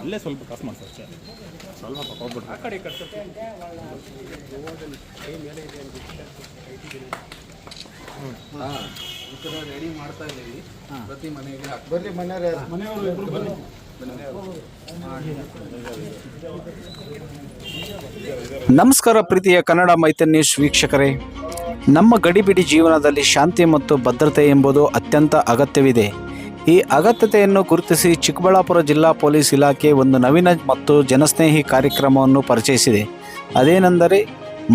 ಅಲ್ಲೇ ಸ್ವಲ್ಪ ಕಾಸು ಮಾಡಿ ಸರ್. ಸ್ವಲ್ಪ ಹೋಗ್ಬಿಟ್ಟು ಆ ಕಡೆ ಈ ಥರ ರೆಡಿ ಮಾಡ್ತಾ ಇದ್ದೀವಿ. ಪ್ರತಿ ಮನೆಗೆ ಹಾಕ್ಬೇಕು. ಬರ್ರಿ ಬನ್ನಿ ನಮಸ್ಕಾರ ಪ್ರೀತಿಯ ಕನ್ನಡ ಮೈತನ್ಯೂಸ್ ವೀಕ್ಷಕರೇ. ನಮ್ಮ ಗಡಿಬಿಡಿ ಜೀವನದಲ್ಲಿ ಶಾಂತಿ ಮತ್ತು ಭದ್ರತೆ ಎಂಬುದು ಅತ್ಯಂತ ಅಗತ್ಯವಿದೆ. ಈ ಅಗತ್ಯತೆಯನ್ನು ಗುರುತಿಸಿ ಚಿಕ್ಕಬಳ್ಳಾಪುರ ಜಿಲ್ಲಾ ಪೊಲೀಸ್ ಇಲಾಖೆ ಒಂದು ನವೀನ ಮತ್ತು ಜನಸ್ನೇಹಿ ಕಾರ್ಯಕ್ರಮವನ್ನು ಪರಿಚಯಿಸಿದೆ. ಅದೇನೆಂದರೆ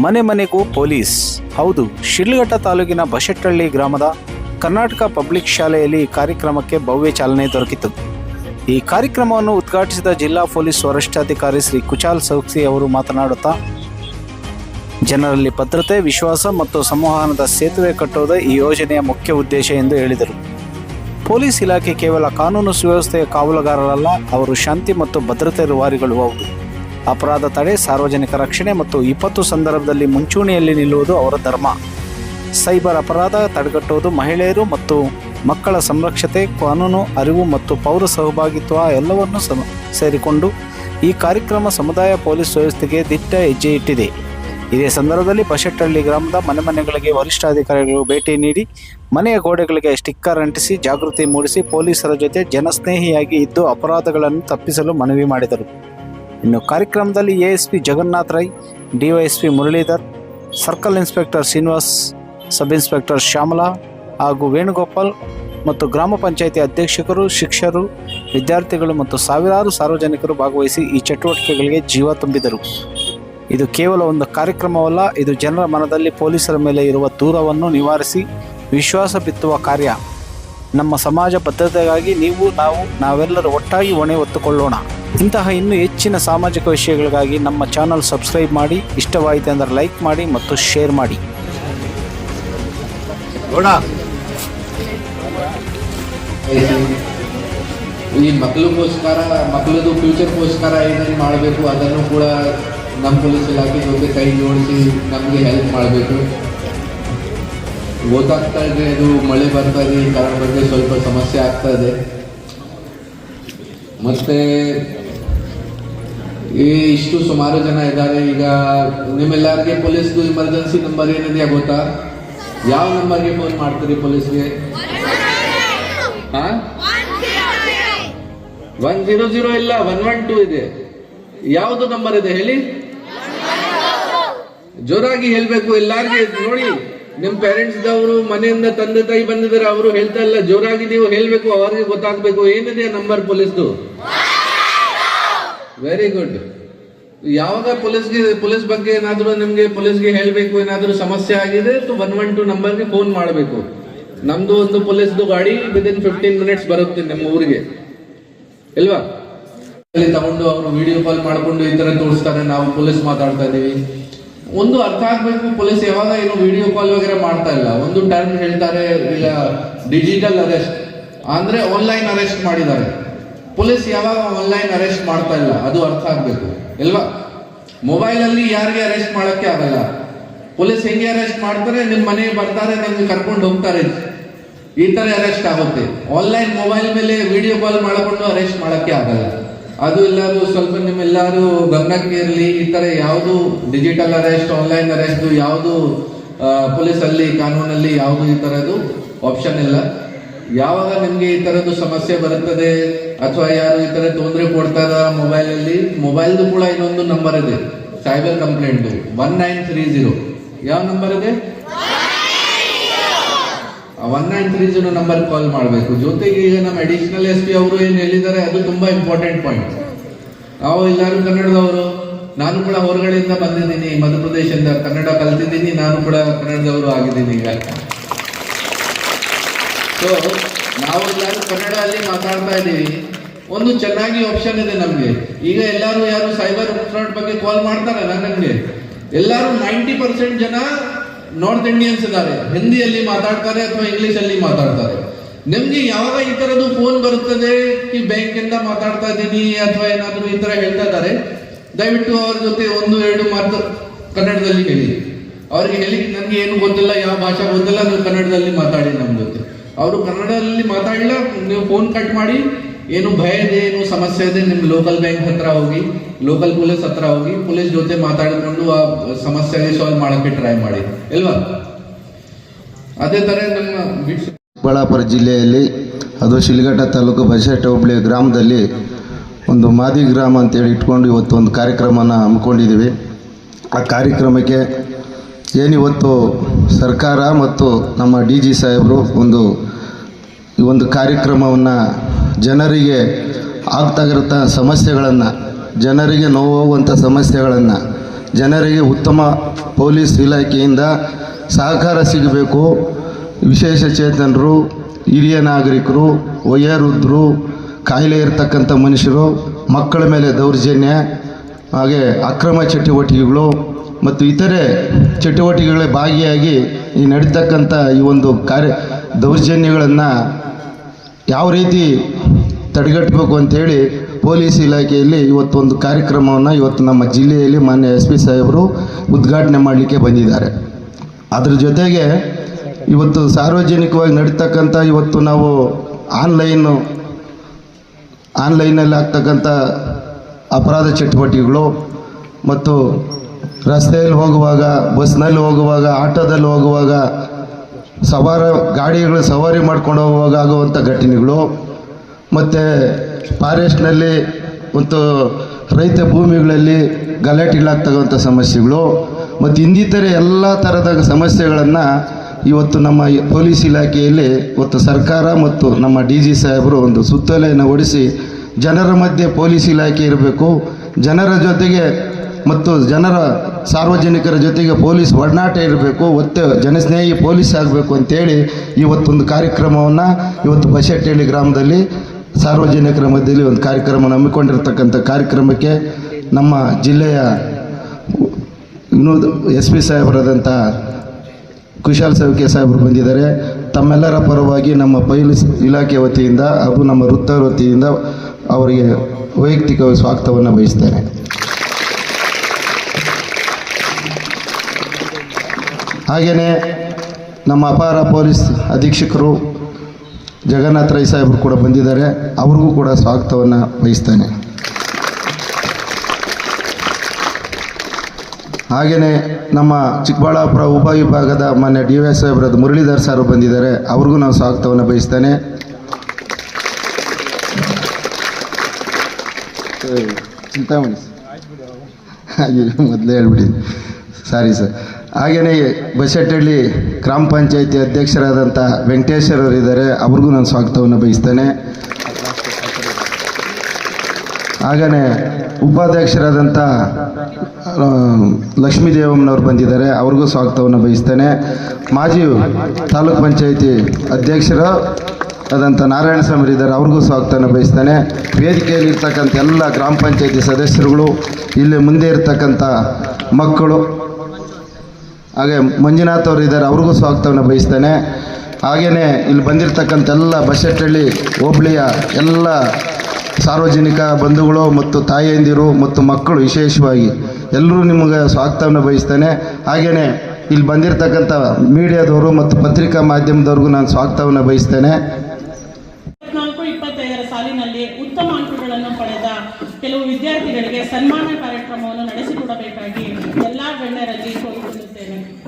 ಮನೆ ಮನೆಗೂ ಪೊಲೀಸ್. ಹೌದು, ಶಿಡ್ಲಘಟ್ಟ ತಾಲೂಕಿನ ಬಶೆಟ್ಟಹಳ್ಳಿ ಗ್ರಾಮದ ಕರ್ನಾಟಕ ಪಬ್ಲಿಕ್ ಶಾಲೆಯಲ್ಲಿ ಕಾರ್ಯಕ್ರಮಕ್ಕೆ ಭವ್ಯ ಚಾಲನೆ ದೊರಕಿತು. ಈ ಕಾರ್ಯಕ್ರಮವನ್ನು ಉದ್ಘಾಟಿಸಿದ ಜಿಲ್ಲಾ ಪೊಲೀಸ್ ವರಿಷ್ಠಾಧಿಕಾರಿ ಶ್ರೀ ಕುಚಾಲ್ ಸೌಕ್ಸಿ ಅವರು ಮಾತನಾಡುತ್ತಾ, ಜನರಲ್ಲಿ ಭದ್ರತೆ, ವಿಶ್ವಾಸ ಮತ್ತು ಸಂವಹನದ ಸೇತುವೆ ಕಟ್ಟುವುದೇ ಈ ಯೋಜನೆಯ ಮುಖ್ಯ ಉದ್ದೇಶ ಎಂದು ಹೇಳಿದರು. ಪೊಲೀಸ್ ಇಲಾಖೆ ಕೇವಲ ಕಾನೂನು ಸುವ್ಯವಸ್ಥೆಯ ಕಾವಲುಗಾರರಲ್ಲ, ಅವರು ಶಾಂತಿ ಮತ್ತು ಭದ್ರತೆ ರೂವಾರಿಗಳು ಹೌದು. ಅಪರಾಧ ತಡೆ, ಸಾರ್ವಜನಿಕ ರಕ್ಷಣೆ ಮತ್ತು ವಿಪತ್ತು ಸಂದರ್ಭದಲ್ಲಿ ಮುಂಚೂಣಿಯಲ್ಲಿ ನಿಲ್ಲುವುದು ಅವರ ಧರ್ಮ. ಸೈಬರ್ ಅಪರಾಧ ತಡೆಗಟ್ಟುವುದು ಮಹಿಳೆಯರು ಮತ್ತು ಮಕ್ಕಳ ಸಂರಕ್ಷತೆ, ಕಾನೂನು, ಅರಿವು ಮತ್ತು ಪೌರ ಸಹಭಾಗಿತ್ವ ಎಲ್ಲವನ್ನೂ ಸೇರಿಕೊಂಡು ಈ ಕಾರ್ಯಕ್ರಮ ಸಮುದಾಯ ಪೊಲೀಸ್ ವ್ಯವಸ್ಥೆಗೆ ದಿಟ್ಟ ಹೆಜ್ಜೆ ಇಟ್ಟಿದೆ. ಇದೇ ಸಂದರ್ಭದಲ್ಲಿ ಬಶೆಟ್ಟಹಳ್ಳಿ ಗ್ರಾಮದ ಮನೆ ಮನೆಗಳಿಗೆ ವರಿಷ್ಠಾಧಿಕಾರಿಗಳು ಭೇಟಿ ನೀಡಿ ಮನೆಯ ಗೋಡೆಗಳಿಗೆ ಸ್ಟಿಕ್ಕರ್ ಅಂಟಿಸಿ ಜಾಗೃತಿ ಮೂಡಿಸಿ ಪೊಲೀಸರ ಜೊತೆ ಜನಸ್ನೇಹಿಯಾಗಿ ಇದ್ದು ಅಪರಾಧಗಳನ್ನು ತಪ್ಪಿಸಲು ಮನವಿ ಮಾಡಿದರು. ಇನ್ನು ಕಾರ್ಯಕ್ರಮದಲ್ಲಿ ASP Jagannath Rai, DYSP Muralidhar, circle inspector Srinivas, sub inspector Shyamala ಹಾಗೂ ವೇಣುಗೋಪಾಲ್ ಮತ್ತು ಗ್ರಾಮ ಪಂಚಾಯಿತಿ ಅಧ್ಯಕ್ಷಕರು, ಶಿಕ್ಷಕರು, ವಿದ್ಯಾರ್ಥಿಗಳು ಮತ್ತು ಸಾವಿರಾರು ಸಾರ್ವಜನಿಕರು ಭಾಗವಹಿಸಿ ಈ ಚಟುವಟಿಕೆಗಳಿಗೆ ಜೀವ ತುಂಬಿದರು. ಇದು ಕೇವಲ ಒಂದು ಕಾರ್ಯಕ್ರಮವಲ್ಲ, ಇದು ಜನರ ಮನದಲ್ಲಿ ಪೊಲೀಸರ ಮೇಲೆ ಇರುವ ದೂರವನ್ನು ನಿವಾರಿಸಿ ವಿಶ್ವಾಸ ಬಿತ್ತುವ ಕಾರ್ಯ. ನಮ್ಮ ಸಮಾಜ ಭದ್ರತೆಗಾಗಿ ನೀವು, ನಾವು, ನಾವೆಲ್ಲರೂ ಒಟ್ಟಾಗಿ ಹೊಣೆ ಹೊತ್ತುಕೊಳ್ಳೋಣ. ಇಂತಹ ಇನ್ನೂ ಹೆಚ್ಚಿನ ಸಾಮಾಜಿಕ ವಿಷಯಗಳಿಗಾಗಿ ನಮ್ಮ ಚಾನಲ್ ಸಬ್ಸ್ಕ್ರೈಬ್ ಮಾಡಿ, ಇಷ್ಟವಾಯಿತು ಅಂದರೆ ಲೈಕ್ ಮಾಡಿ ಮತ್ತು ಶೇರ್ ಮಾಡಿ. ಈ ಮಕ್ಕಳಿಗೋಸ್ಕರ ಮಕ್ಕಳದು ಫ್ಯೂಚರ್ಗೋಸ್ಕರ ಏನೇನು ಮಾಡಬೇಕು ಅದನ್ನು ಕೂಡ ನಮ್ಮ ಪೊಲೀಸ್ ಇಲಾಖೆ ಜೊತೆ ಕೈ ಜೋಡಿಸಿ ನಮಗೆ ಹೆಲ್ಪ್ ಮಾಡಬೇಕು. ಗೊತ್ತಾಗ್ತಾ ಇದೆ ಇದು ಮಳೆ ಬರ್ತಾ ಇದೆ ಈ ಕಾರಣ ಬಗ್ಗೆ ಸ್ವಲ್ಪ ಸಮಸ್ಯೆ ಆಗ್ತಾ ಇದೆ. ಮತ್ತೆ ಈ ಇಷ್ಟು ಸುಮಾರು ಜನ ಇದ್ದಾರೆ ಈಗ ನಿಮ್ಮೆಲ್ಲರಿಗೆ ಪೊಲೀಸ್ದು ಎಮರ್ಜೆನ್ಸಿ ನಂಬರ್ ಏನಿದೆಯಾ ಗೊತ್ತಾ? ಯಾವ ನಂಬರ್ಗೆ ಫೋನ್ ಮಾಡ್ತೀರಿ ಪೊಲೀಸ್ಗೆ? ಹಾ? ಒನ್ ಜೀರೋ ಜೀರೋ ಇಲ್ಲ ಒನ್ ಒನ್ ಟೂ ಇದೆ. ಯಾವುದು ನಂಬರ್ ಇದೆ ಹೇಳಿ? ಜೋರಾಗಿ ಹೇಳ್ಬೇಕು, ಎಲ್ಲಾರ್ಗೆ ನೋಡಿ, ನಿಮ್ ಪೇರೆಂಟ್ಸ್ ದವರು, ಮನೆಯಿಂದ ತಂದೆ ತಾಯಿ ಬಂದಿದ್ದಾರೆ ಅವರು ಹೇಳ್ತಾ ಇಲ್ಲ, ಜೋರಾಗಿ ನೀವು ಹೇಳ್ಬೇಕು, ಅವರಿಗೆ ಗೊತ್ತಾಗ್ಬೇಕು, ಏನಿದೆ ನಂಬರ್ ಪೊಲೀಸ್ದು? ವೆರಿ ಗುಡ್ ಯಾವಾಗ ಪೊಲೀಸ್ಗೆ, ಪೊಲೀಸ್ ಬಗ್ಗೆ ಏನಾದರೂ ನಿಮ್ಗೆ ಪೊಲೀಸ್ಗೆ ಹೇಳ್ಬೇಕು, ಏನಾದರೂ ಸಮಸ್ಯೆ ಆಗಿದೆ તો ಒನ್ ಒನ್ ಟು ನಂಬರ್ಗೆ ಫೋನ್ ಮಾಡಬೇಕು. ನಮ್ದು ಒಂದು ಪೊಲೀಸ್ದು ಗಾಡಿ ವಿದಿನ್ ಫಿಫ್ಟೀನ್ ಮಿನಿಟ್ಸ್ ಬರುತ್ತೆ ನಿಮ್ಮ ಊರಿಗೆ. ಇಲ್ವಾ? ಅಲ್ಲಿ ತಗೊಂಡು ಅವರು ವಿಡಿಯೋ ಕಾಲ್ ಮಾಡಿಕೊಂಡು ಈ ತರ ತೋರಿಸ್ತಾರೆ, ನಾವು ಪೊಲೀಸ್ ಮಾತಾಡ್ತಾ ಇದೀವಿ. ಒಂದು ಅರ್ಥ ಆಗ್ಬೇಕು, ಪೊಲೀಸ್ ಯಾವಾಗ ಏನು ವಿಡಿಯೋ ಕಾಲ್ ವಗೇರೆ ಮಾಡ್ತಾ ಇಲ್ಲ. ಒಂದು ಟರ್ಮ್ ಹೇಳ್ತಾರೆ, ಇಲ್ಲ ಡಿಜಿಟಲ್ ಅರೆಸ್ಟ್ ಅಂದ್ರೆ ಆನ್ಲೈನ್ ಅರೆಸ್ಟ್ ಮಾಡಿದ್ದಾರೆ. ಪೊಲೀಸ್ ಯಾವಾಗ ಆನ್ಲೈನ್ ಅರೆಸ್ಟ್ ಮಾಡ್ತಾ ಇಲ್ಲ, ಅದು ಅರ್ಥ ಆಗ್ಬೇಕು. ಇಲ್ವಾ? ಮೊಬೈಲ್ ಅಲ್ಲಿ ಯಾರಿಗೆ ಅರೆಸ್ಟ್ ಮಾಡಕ್ಕೆ ಆಗಲ್ಲ. ಪೊಲೀಸ್ ಹೆಂಗೆ ಅರೆಸ್ಟ್ ಮಾಡ್ತಾರೆ, ನಿಮ್ ಮನೆಗೆ ಬರ್ತಾರೆ, ನಿಮ್ಗೆ ಕರ್ಕೊಂಡು ಹೋಗ್ತಾರೆ. ಈ ತರ ಅರೆಸ್ಟ್ ಆಗುತ್ತೆ. ಆನ್ಲೈನ್ ಮೊಬೈಲ್ ಮೇಲೆ ವಿಡಿಯೋ ಕಾಲ್ ಮಾಡಿಕೊಂಡು ಅರೆಸ್ಟ್ ಮಾಡಕ್ಕೆ ಆಗಲ್ಲ. ಅದು ಎಲ್ಲರೂ ಸ್ವಲ್ಪ ನಿಮ್ಮೆಲ್ಲರೂ ಗಮನಕ್ಕೆ ಇರಲಿ. ಈ ತರ ಯಾವುದು ಡಿಜಿಟಲ್ ಅರೆಸ್ಟ್ ಆನ್ಲೈನ್ ಅರೆಸ್ಟ್ ಯಾವುದು ಪೊಲೀಸ್ ಅಲ್ಲಿ ಕಾನೂನಲ್ಲಿ ಯಾವುದು ಈ ತರದ್ದು ಆಪ್ಷನ್ ಇಲ್ಲ. ಯಾವಾಗ ನಿಮ್ಗೆ ಈ ತರದ್ದು ಸಮಸ್ಯೆ ಬರುತ್ತದೆ ಅಥವಾ ಯಾರು ಈ ತರ ತೊಂದರೆ ಕೊಡ್ತಾರ ಮೊಬೈಲ್ ಅಲ್ಲಿ ಮೊಬೈಲ್ದು ಕೂಡ ಇನ್ನೊಂದು ನಂಬರ್ ಇದೆ. Cyber complaint one nine three zero ಯಾವ ನಂಬರ್ ಇದೆ? One nine three zero number call ಮಾಡಬೇಕು. ಜೊತೆಗೆ ಈಗ ನಮ್ಮ ಅಡಿಷನಲ್ ಎಸ್ ಪಿ ಅವರು ಏನು ಹೇಳಿದ್ದಾರೆ, ಅದು ತುಂಬ ಇಂಪಾರ್ಟೆಂಟ್ ಪಾಯಿಂಟ್ ನಾವು ಎಲ್ಲರೂ ಕನ್ನಡದವರು, ನಾನು ಕೂಡ ಹೊರಗಡೆಯಿಂದ ಬಂದಿದ್ದೀನಿ, ಮಧ್ಯಪ್ರದೇಶದಿಂದ ಕನ್ನಡ ಕಲ್ತಿದ್ದೀನಿ, ನಾನು ಕೂಡ ಕನ್ನಡದವರು ಆಗಿದ್ದೀನಿ ಈಗ. ಸೊ ನಾವು ಎಲ್ಲರೂ ಕನ್ನಡದಲ್ಲಿ ಮಾತಾಡ್ತಾ ಇದ್ದೀವಿ. ಒಂದು ಚೆನ್ನಾಗಿ ಆಪ್ಷನ್ ಇದೆ ನಮಗೆ. ಈಗ ಎಲ್ಲರೂ ಯಾರು ಸೈಬರ್ ಫ್ರಾಡ್ ಬಗ್ಗೆ ಕಾಲ್ ಮಾಡ್ತಾರಲ್ಲ ನನಗೆ? ಎಲ್ಲರೂ ನೈಂಟಿ ಪರ್ಸೆಂಟ್ ಜನ ನಾರ್ತ್ ಇಂಡಿಯನ್ಸ್ ಇದ್ದಾರೆ. ಹಿಂದಿಯಲ್ಲಿ ಮಾತಾಡ್ತಾರೆ ಅಥವಾ ಇಂಗ್ಲಿಷ್ ಅಲ್ಲಿ ಮಾತಾಡ್ತಾರೆ. ನಿಮ್ಗೆ ಯಾವಾಗ ಈ ತರದ್ದು ಫೋನ್ ಬರುತ್ತದೆ ಬ್ಯಾಂಕ್ ಇಂದ ಮಾತಾಡ್ತಾ ಇದ್ದೀನಿ ಅಥವಾ ಏನಾದ್ರು ಈ ತರ ಹೇಳ್ತಾ ಇದ್ದಾರೆ? ದಯವಿಟ್ಟು ಅವ್ರ ಜೊತೆ ಒಂದು, ಎರಡು ಮಾತು ಕನ್ನಡದಲ್ಲಿ ಹೇಳಿ. ಅವ್ರಿಗೆ ಹೇಳಿ, ನನಗೆ ಏನು ಗೊತ್ತಿಲ್ಲ, ಯಾವ ಭಾಷೆ ಗೊತ್ತಿಲ್ಲ ನೀವು ಕನ್ನಡದಲ್ಲಿ ಮಾತಾಡಿ ನಮ್ಮ ಜೊತೆ. ಅವರು ಕನ್ನಡದಲ್ಲಿ ಮಾತಾಡಲಿಲ್ಲ, ನೀವು ಫೋನ್ ಕಟ್ ಮಾಡಿ ಏನು ಭಯದ ಏನು ಸಮಸ್ಯೆ ಇದೆ ನಿಮ್ಮ ಲೋಕಲ್ ಬ್ಯಾಂಕ್ ಹತ್ರ ಹೋಗಿ ಲೋಕಲ್ ಪೊಲೀಸ್ ಹತ್ರ ಹೋಗಿ ಪೊಲೀಸ್ ಜೊತೆ ಮಾತಾಡಿಕೊಂಡು ಆ ಸಮಸ್ಯೆ ಸಾಲ್ವ್ ಮಾಡೋಕ್ಕೆ ಟ್ರೈ ಮಾಡಿ. ಅಲ್ವಾ ಅದೇ ತರ ನಮ್ಮ ಚಿಕ್ಕಬಳ್ಳಾಪುರ ಜಿಲ್ಲೆಯಲ್ಲಿ, ಅದು ಶಿಲ್ಘಟ್ಟ ತಾಲೂಕು ಬಸೆಟ್ಟ ಹೋಬಳಿ ಗ್ರಾಮದಲ್ಲಿ ಒಂದು ಮಾದಿ ಗ್ರಾಮ ಅಂತೇಳಿ ಇಟ್ಕೊಂಡು ಇವತ್ತು ಒಂದು ಕಾರ್ಯಕ್ರಮನ ಹಮ್ಮಿಕೊಂಡಿದ್ದೀವಿ. ಆ ಕಾರ್ಯಕ್ರಮಕ್ಕೆ ಏನಿವತ್ತು ಸರ್ಕಾರ ಮತ್ತು ನಮ್ಮ ಡಿ ಜಿ ಸಾಹೇಬರು ಒಂದು ಈ ಒಂದು ಕಾರ್ಯಕ್ರಮವನ್ನು ಜನರಿಗೆ ಆಗ್ತಾಗಿರುತ್ತ ಸಮಸ್ಯೆಗಳನ್ನು, ಜನರಿಗೆ ನೋವಾಗುವಂಥ ಸಮಸ್ಯೆಗಳನ್ನು, ಜನರಿಗೆ ಉತ್ತಮ ಪೊಲೀಸ್ ಇಲಾಖೆಯಿಂದ ಸಹಕಾರ ಸಿಗಬೇಕು. ವಿಶೇಷ ಚೇತನರು, ಹಿರಿಯ ನಾಗರಿಕರು, ವಯೋವೃದ್ಧರು, ಕಾಯಿಲೆ ಇರತಕ್ಕಂಥ ಮನುಷ್ಯರು, ಮಕ್ಕಳ ಮೇಲೆ ದೌರ್ಜನ್ಯ, ಹಾಗೆ ಅಕ್ರಮ ಚಟುವಟಿಕೆಗಳು ಮತ್ತು ಇತರೆ ಚಟುವಟಿಕೆಗಳ ಭಾಗಿಯಾಗಿ ಈ ನಡೀತಕ್ಕಂಥ ಈ ಒಂದು ಕಾರ್ಯ ದೌರ್ಜನ್ಯಗಳನ್ನು ಯಾವ ರೀತಿ ತಡೆಗಟ್ಟಬೇಕು ಅಂತೇಳಿ ಪೊಲೀಸ್ ಇಲಾಖೆಯಲ್ಲಿ ಇವತ್ತು ಒಂದು ಕಾರ್ಯಕ್ರಮವನ್ನು ಇವತ್ತು ನಮ್ಮ ಜಿಲ್ಲೆಯಲ್ಲಿ ಮಾನ್ಯ ಎಸ್ ಪಿ ಸಾಹೇಬರು ಉದ್ಘಾಟನೆ ಮಾಡಲಿಕ್ಕೆ ಬಂದಿದ್ದಾರೆ. ಅದ್ರ ಜೊತೆಗೆ ಇವತ್ತು ಸಾರ್ವಜನಿಕವಾಗಿ ನಡೀತಕ್ಕಂಥ ಇವತ್ತು ನಾವು ಆನ್ಲೈನು ಆನ್ಲೈನಲ್ಲಿ ಆಗ್ತಕ್ಕಂಥ ಅಪರಾಧ ಚಟುವಟಿಕೆಗಳು ಮತ್ತು ರಸ್ತೆಯಲ್ಲಿ ಹೋಗುವಾಗ, ಬಸ್ನಲ್ಲಿ ಹೋಗುವಾಗ, ಆಟೋದಲ್ಲಿ ಹೋಗುವಾಗ, ಸವಾರ ಗಾಡಿಗಳು ಸವಾರಿ ಮಾಡ್ಕೊಂಡು ಹೋಗುವಾಗ ಆಗುವಂಥ ಘಟನೆಗಳು. ಮತ್ತು ಫಾರೆಸ್ಟ್ನಲ್ಲಿ ಮತ್ತು ರೈತ ಭೂಮಿಗಳಲ್ಲಿ ಗಲಾಟೆಗಳಾಗ್ತಕ್ಕಂಥ ಸಮಸ್ಯೆಗಳು ಮತ್ತು ಇನ್ನಿತರೆ ಎಲ್ಲ ಥರದ ಸಮಸ್ಯೆಗಳನ್ನು ಇವತ್ತು ನಮ್ಮ ಪೊಲೀಸ್ ಇಲಾಖೆಯಲ್ಲಿ ಇವತ್ತು ಸರ್ಕಾರ ಮತ್ತು ನಮ್ಮ ಡಿ ಜಿ ಸಾಹೇಬರು ಒಂದು ಸುತ್ತೋಲೆಯನ್ನು ಓಡಿಸಿ ಜನರ ಮಧ್ಯೆ ಪೊಲೀಸ್ ಇಲಾಖೆ ಇರಬೇಕು. ಜನರ ಜೊತೆಗೆ ಮತ್ತು ಜನರ ಸಾರ್ವಜನಿಕರ ಜೊತೆಗೆ ಪೊಲೀಸ್ ಒಡನಾಟ ಇರಬೇಕು. ಒತ್ತೆ ಜನಸ್ನೇಹಿ ಪೊಲೀಸ್ ಆಗಬೇಕು ಅಂತೇಳಿ ಇವತ್ತೊಂದು ಕಾರ್ಯಕ್ರಮವನ್ನು ಇವತ್ತು ಬಸೆಟ್ಟಹಳ್ಳಿ ಗ್ರಾಮದಲ್ಲಿ ಸಾರ್ವಜನಿಕರ ಮಧ್ಯದಲ್ಲಿ ಒಂದು ಕಾರ್ಯಕ್ರಮ ಹಮ್ಮಿಕೊಂಡಿರ್ತಕ್ಕಂಥ ಕಾರ್ಯಕ್ರಮಕ್ಕೆ ನಮ್ಮ ಜಿಲ್ಲೆಯ ವಿನೋದ್ ಎಸ್ ಪಿ ಸಾಹೇಬರಾದಂಥ ಕುಶಾಲ್ ಸೌಕೆ ಸಾಹೇಬರು ಬಂದಿದ್ದಾರೆ. ತಮ್ಮೆಲ್ಲರ ಪರವಾಗಿ ನಮ್ಮ ಪೊಲೀಸ್ ಇಲಾಖೆ ವತಿಯಿಂದ ಹಾಗೂ ನಮ್ಮ ವೃತ್ತ ವತಿಯಿಂದ ಅವರಿಗೆ ವೈಯಕ್ತಿಕ ಸ್ವಾಗತವನ್ನು ಬಯಸ್ತೇನೆ. ಹಾಗೆಯೇ ನಮ್ಮ ಅಪಾರ ಪೊಲೀಸ್ ಅಧೀಕ್ಷಕರು ಜಗನ್ನಾಥ್ ರೈ ಸಾಹೇಬರು ಕೂಡ ಬಂದಿದ್ದಾರೆ. ಅವ್ರಿಗೂ ಕೂಡ ಸ್ವಾಗತವನ್ನು ವಹಿಸ್ತೇನೆ. ಹಾಗೆಯೇ ನಮ್ಮ ಚಿಕ್ಕಬಳ್ಳಾಪುರ ಉಪವಿಭಾಗದ ಮಾನ್ಯ ಡಿ ವೈ ಸಾಹೇಬ್ರದ್ದು ಮುರಳೀಧರ್ ಸಾರು ಬಂದಿದ್ದಾರೆ. ಅವ್ರಿಗೂ ನಾವು ಸ್ವಾಗತವನ್ನು ಬಯಸ್ತೇನೆ. ಚಿಂತಾಮಣಿ ಹಾಗೆ ಮೊದಲೇ ಹೇಳ್ಬಿಡಿ. Sorry sir. ಹಾಗೆಯೇ ಬಸೆಟ್ಟಳ್ಳಿ ಗ್ರಾಮ ಪಂಚಾಯತಿ ಅಧ್ಯಕ್ಷರಾದಂಥ ವೆಂಕಟೇಶ್ವರ ಅವರು ಇದ್ದಾರೆ ಅವ್ರಿಗೂ ನಾನು ಸ್ವಾಗತವನ್ನು ಬಯಸ್ತೇನೆ. ಹಾಗೆಯೇ ಉಪಾಧ್ಯಕ್ಷರಾದಂಥ ಲಕ್ಷ್ಮೀದೇವಮ್ಮನವ್ರು ಲಕ್ಷ್ಮೀ ದೇವಮ್ಮನವ್ರು ಬಂದಿದ್ದಾರೆ, ಅವ್ರಿಗೂ ಸ್ವಾಗತವನ್ನು ಬಯಸ್ತೇನೆ. ಮಾಜಿ ತಾಲೂಕ್ ಪಂಚಾಯತಿ ಅಧ್ಯಕ್ಷರು ಆದಂಥ ನಾರಾಯಣ ಸ್ವಾಮಿ ಇದ್ದಾರೆ ಅವ್ರಿಗೂ ಸ್ವಾಗತವನ್ನು ಬಯಸ್ತೇನೆ. ವೇದಿಕೆಯಲ್ಲಿರ್ತಕ್ಕಂಥ ಎಲ್ಲ ಗ್ರಾಮ ಪಂಚಾಯತಿ ಸದಸ್ಯರುಗಳು, ಇಲ್ಲಿ ಮುಂದೆ ಇರ್ತಕ್ಕಂಥ ಮಕ್ಕಳು ಹಾಗೆ ಮಂಜುನಾಥ್ ಅವರು ಇದ್ದಾರೆ, ಅವ್ರಿಗೂ ಸ್ವಾಗತವನ್ನು ಬಯಸ್ತೇನೆ. ಹಾಗೆಯೇ ಇಲ್ಲಿ ಬಂದಿರತಕ್ಕಂಥ ಎಲ್ಲ ಬಸೆಟ್ಟಹಳ್ಳಿ ಹೋಬಳಿಯ ಎಲ್ಲ ಸಾರ್ವಜನಿಕ ಬಂಧುಗಳು ಮತ್ತು ತಾಯಿಯಂದಿರು ಮತ್ತು ಮಕ್ಕಳು ವಿಶೇಷವಾಗಿ ಎಲ್ಲರೂ ನಿಮಗೆ ಸ್ವಾಗತವನ್ನು ಬಯಸ್ತೇನೆ. ಹಾಗೆಯೇ ಇಲ್ಲಿ ಬಂದಿರತಕ್ಕಂಥ ಮೀಡಿಯಾದವರು ಮತ್ತು ಪತ್ರಿಕಾ ಮಾಧ್ಯಮದವ್ರಿಗೂ ನಾನು ಸ್ವಾಗತವನ್ನು ಬಯಸ್ತೇನೆ. ಇಪ್ಪತ್ತೈದರ ಉತ್ತಮ ಅಂಕಗಳನ್ನು ಪಡೆದ ಕೆಲವು ವಿದ್ಯಾರ್ಥಿಗಳಿಗೆ ಸನ್ಮಾನ ಕಾರ್ಯಕ್ರಮವನ್ನು ನಡೆಸಿಕೊಡಬೇಕಾಗಿ ಎಲ್ಲ ಗಣ್ಯರಲ್ಲಿ ಕೋರಿಕೊಳ್ಳುತ್ತೇನೆ.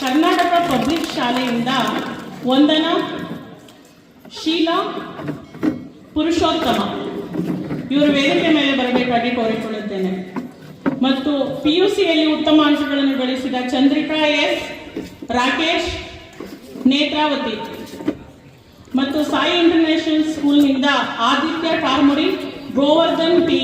ಕರ್ನಾಟಕ ಪಬ್ಲಿಕ್ ಶಾಲೆಯಿಂದ ವಂದನ, ಶೀಲಾ, ಪುರುಷೋತ್ತಮ. ಇವರು ವೇದಿಕೆ ಮೇಲೆ ಬರಬೇಕಾಗಿ ಕೋರಿಕೊಳ್ಳುತ್ತೇನೆ. ಮತ್ತು ಪಿ ಯು ಉತ್ತಮ ಅಂಕಗಳನ್ನು ಗಳಿಸಿದ ಚಂದ್ರಿಕಾ ಎಸ್, ರಾಕೇಶ್, ನೇತ್ರಾವತಿ. ಮತ್ತು ಸಾಯಿ ಇಂಟರ್ನ್ಯಾಷನಲ್ ಸ್ಕೂಲ್ನಿಂದ ಆದಿತ್ಯ ಕಾರ್ಮುಡಿ ಗೋವರ್ಧನ್ ಪಿ